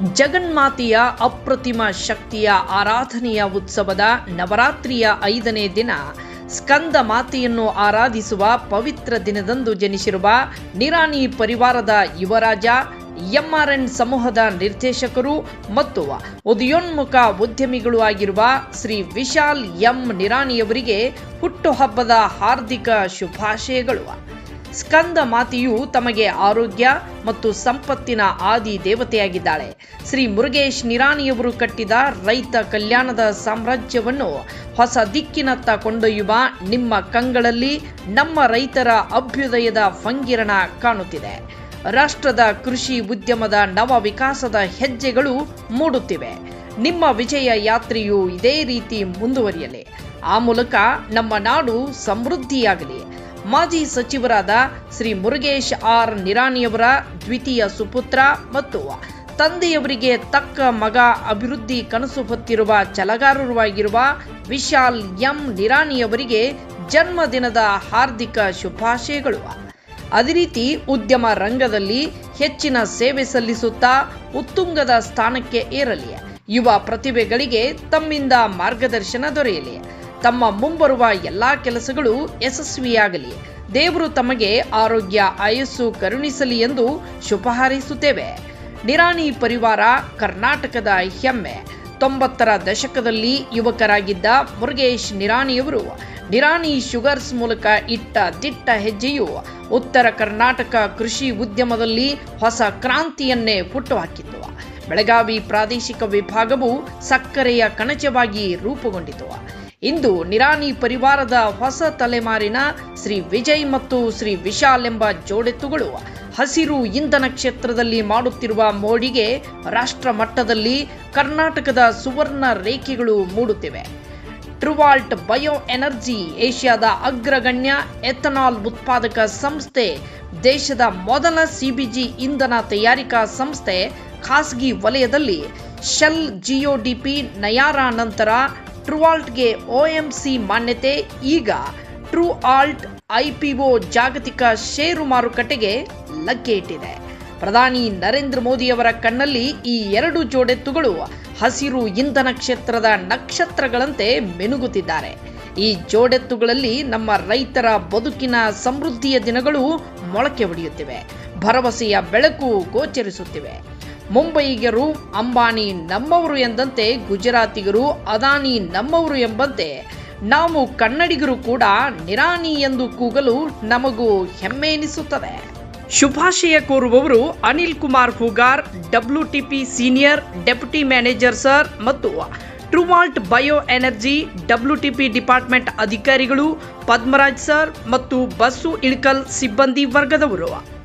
ಜಗನ್ಮಾತೆಯ ಅಪ್ರತಿಮ ಶಕ್ತಿಯ ಆರಾಧನೆಯ ಉತ್ಸವದ ನವರಾತ್ರಿಯ ಐದನೇ ದಿನ. ಸ್ಕಂದ ಮಾತೆಯನ್ನು ಆರಾಧಿಸುವ ಪವಿತ್ರ ದಿನದಂದು ಜನಿಸಿರುವ ನಿರಾಣಿ ಪರಿವಾರದ ಯುವರಾಜ, ಎಂಆರ್ಎನ್ ಸಮೂಹದ ನಿರ್ದೇಶಕರು ಮತ್ತು ಉದಯೋನ್ಮುಖ ಉದ್ಯಮಿಗಳು ಆಗಿರುವ ಶ್ರೀ ವಿಶಾಲ್ ಎಂ ನಿರಾಣಿಯವರಿಗೆ ಹುಟ್ಟುಹಬ್ಬದ ಹಾರ್ದಿಕ ಶುಭಾಶಯಗಳು. ಸ್ಕಂದ ಮಾತೆಯು ತಮಗೆ ಆರೋಗ್ಯ ಮತ್ತು ಸಂಪತ್ತಿನ ಆದಿ ದೇವತೆಯಾಗಿದ್ದಾಳೆ. ಶ್ರೀ ಮುರುಗೇಶ್ ನಿರಾಣಿಯವರು ಕಟ್ಟಿದ ರೈತ ಕಲ್ಯಾಣದ ಸಾಮ್ರಾಜ್ಯವನ್ನು ಹೊಸ ದಿಕ್ಕಿನತ್ತ ಕೊಂಡೊಯ್ಯುವ ನಿಮ್ಮ ಕಂಗಳಲ್ಲಿ ನಮ್ಮ ರೈತರ ಅಭ್ಯುದಯದ ಫಂಗಿರಣ ಕಾಣುತ್ತಿದೆ. ರಾಷ್ಟ್ರದ ಕೃಷಿ ಉದ್ಯಮದ ನವ ವಿಕಾಸದ ಹೆಜ್ಜೆಗಳು ಮೂಡುತ್ತಿವೆ. ನಿಮ್ಮ ವಿಜಯ ಯಾತ್ರೆಯು ಇದೇ ರೀತಿ ಮುಂದುವರಿಯಲಿ. ಆ ಮೂಲಕ ನಮ್ಮ ನಾಡು ಸಮೃದ್ಧಿಯಾಗಲಿ. ಮಾಜಿ ಸಚಿವರಾದ ಶ್ರೀ ಮುರುಗೇಶ್ ಆರ್ ನಿರಾಣಿಯವರ ದ್ವಿತೀಯ ಸುಪುತ್ರ ಮತ್ತು ತಂದೆಯವರಿಗೆ ತಕ್ಕ ಮಗ ಅಭಿವೃದ್ಧಿ ಕನಸು ಹೊತ್ತಿರುವ ಛಲಗಾರರು ಆಗಿರುವ ವಿಶಾಲ್ ಎಂ ನಿರಾಣಿಯವರಿಗೆ ಜನ್ಮದಿನದ ಹಾರ್ದಿಕ ಶುಭಾಶಯಗಳು. ಅದೇ ರೀತಿ ಉದ್ಯಮ ರಂಗದಲ್ಲಿ ಹೆಚ್ಚಿನ ಸೇವೆ ಸಲ್ಲಿಸುತ್ತಾ ಉತ್ತುಂಗದ ಸ್ಥಾನಕ್ಕೆ ಏರಲಿ. ಯುವ ಪ್ರತಿಭೆಗಳಿಗೆ ತಮ್ಮಿಂದ ಮಾರ್ಗದರ್ಶನ ದೊರೆಯಲಿ. ತಮ್ಮ ಮುಂಬರುವ ಎಲ್ಲಾ ಕೆಲಸಗಳು ಯಶಸ್ವಿಯಾಗಲಿ. ದೇವರು ತಮಗೆ ಆರೋಗ್ಯ, ಆಯಸ್ಸು ಕರುಣಿಸಲಿ ಎಂದು ಶುಭ ಹಾರೈಸುತ್ತೇವೆ. ನಿರಾಣಿ ಪರಿವಾರ ಕರ್ನಾಟಕದ ಹೆಮ್ಮೆ. ತೊಂಬತ್ತರ ದಶಕದಲ್ಲಿ ಯುವಕರಾಗಿದ್ದ ಮುರುಗೇಶ್ ನಿರಾಣಿಯವರು ನಿರಾಣಿ ಶುಗರ್ಸ್ ಮೂಲಕ ಇಟ್ಟ ದಿಟ್ಟ ಹೆಜ್ಜೆಯು ಉತ್ತರ ಕರ್ನಾಟಕ ಕೃಷಿ ಉದ್ಯಮದಲ್ಲಿ ಹೊಸ ಕ್ರಾಂತಿಯನ್ನೇ ಹುಟ್ಟುಹಾಕಿತ್ತು ಬೆಳಗಾವಿ ಪ್ರಾದೇಶಿಕ ವಿಭಾಗವು ಸಕ್ಕರೆಯ ಕಣಜವಾಗಿ ರೂಪುಗೊಂಡಿತು. ಇಂದು ನಿರಾನಿ ಪರಿವಾರದ ಹೊಸ ತಲೆಮಾರಿನ ಶ್ರೀ ವಿಜಯ್ ಮತ್ತು ಶ್ರೀ ವಿಶಾಲ್ ಎಂಬ ಜೋಡೆತ್ತುಗಳು ಹಸಿರು ಇಂಧನ ಕ್ಷೇತ್ರದಲ್ಲಿ ಮಾಡುತ್ತಿರುವ ಮೋಡಿಗೆ ರಾಷ್ಟ್ರ ಮಟ್ಟದಲ್ಲಿ ಕರ್ನಾಟಕದ ಸುವರ್ಣ ರೇಖೆಗಳು ಮೂಡುತ್ತಿವೆ. ಟ್ರುವಾಲ್ಟ್ ಬಯೋ ಎನರ್ಜಿ, ಏಷ್ಯಾದ ಅಗ್ರಗಣ್ಯ ಎಥನಾಲ್ ಉತ್ಪಾದಕ ಸಂಸ್ಥೆ, ದೇಶದ ಮೊದಲ ಸಿಬಿಜಿ ಇಂಧನ ತಯಾರಿಕಾ ಸಂಸ್ಥೆ ಖಾಸಗಿ ವಲಯದಲ್ಲಿ ಶೆಲ್ ಜಿಯೋಡಿಪಿ ನಯಾರಾ ನಂತರ ಟ್ರುವಾಲ್ಟ್ಗೆ ಸಿ ಮಾನ್ಯತೆ. ಈಗ ಟ್ರೂ ಆಲ್ಟ್ ಐಪಿಒ ಜಾಗತಿಕ ಷೇರು ಮಾರುಕಟ್ಟೆಗೆ ಲಗ್ಗೆ ಇಟ್ಟಿದೆ. ಪ್ರಧಾನಿ ನರೇಂದ್ರ ಮೋದಿಯವರ ಕಣ್ಣಲ್ಲಿ ಈ ಎರಡು ಜೋಡೆತ್ತುಗಳು ಹಸಿರು ಇಂಧನ ಕ್ಷೇತ್ರದ ನಕ್ಷತ್ರಗಳಂತೆ ಮೆನುಗುತ್ತಿದ್ದಾರೆ. ಈ ಜೋಡೆತ್ತುಗಳಲ್ಲಿ ನಮ್ಮ ರೈತರ ಬದುಕಿನ ಸಮೃದ್ಧಿಯ ದಿನಗಳು ಮೊಳಕೆ ಒಡೆಯುತ್ತಿವೆ. ಭರವಸೆಯ ಬೆಳಕು ಗೋಚರಿಸುತ್ತಿವೆ. ಮುಂಬಯಿಗರು ಅಂಬಾನಿ ನಮ್ಮವರು ಎಂದಂತೆ ಗುಜರಾತಿಗರು, ಅದಾನಿ ನಮ್ಮವರು ಎಂಬಂತೆ ನಾವು ಕನ್ನಡಿಗರು ಕೂಡ ನಿರಾನಿ ಎಂದು ಕೂಗಲು ನಮಗೂ ಹೆಮ್ಮೆ ಎನಿಸುತ್ತದೆ ಶುಭಾಶಯ ಕೋರುವವರು Anil Kumar Hoogar P senior, deputy manager sir ಮತ್ತು TruAlt bio energy WTP department ಅಧಿಕಾರಿಗಳು, ಪದ್ಮರಾಜ್ ಸರ್ ಮತ್ತು ಬಸ್ಸು ಇಳಕಲ್ ಸಿಬ್ಬಂದಿ ವರ್ಗದವರು.